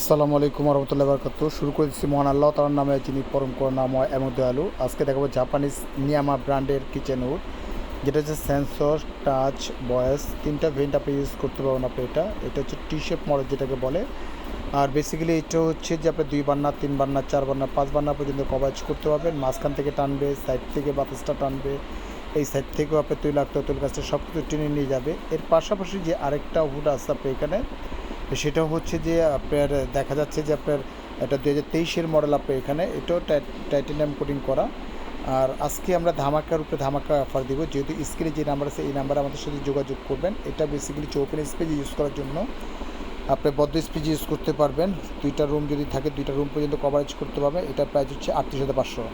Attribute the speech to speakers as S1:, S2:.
S1: আসসালামু আলাইকুম রহমতুল্লাহ বরকাত শুরু করে দিচ্ছি মহান আল্লাহ তালার নামে যিনি পরম করুণাময় এবং দয়ালু আজকে দেখাবো জাপানিজ নিয়ামা ব্র্যান্ডের কিচেন উড, যেটা হচ্ছে সেন্সর, টাচ, বয়েস, তিনটা ভেন্ট আপনি ইউজ করতে পারবেন আপনি এটা। এটা হচ্ছে টি শেপ মডেল যেটাকে বলে। আর বেসিক্যালি এটা হচ্ছে যে আপনি দুই বান্না তিন বান্না চার বান্না পাঁচ বান্না পর্যন্ত কভারেজ করতে পারবেন। মাঝখান থেকে টানবে সাইড থেকে বাতাসটা টানবে, এই সাইড থেকেও আপনি তৈলাক্ত, তৈল গাছটা সব কিছু টেনে নিয়ে যাবে। এর পাশাপাশি যে আরেকটা হুড আছে আপনি এখানে সেটা হচ্ছে যে আপনার, দেখা যাচ্ছে যে আপনার এটা দু হাজার তেইশের মডেল আপনার এখানে, এটাও টাইটেনিয়াম কোটিং করা। আর আজকে আমরা ধামাকার উপরে ধামাকা অফার দিব, যেহেতু স্ক্রিনে যে নাম্বার আছে, এই নাম্বারে আমাদের সাথে যোগাযোগ করবেন। এটা বেসিক্যালি চৌপেন স্পেজ ইউজ করার জন্য আপনি বদ্ধ স্পেজ ইউজ করতে পারবেন। দুইটা রুম যদি থাকে, দুইটা রুম পর্যন্ত কভারেজ করতে পারবেন। এটা প্রাইস হচ্ছে আটত্রিশ হাজার পাঁচশো।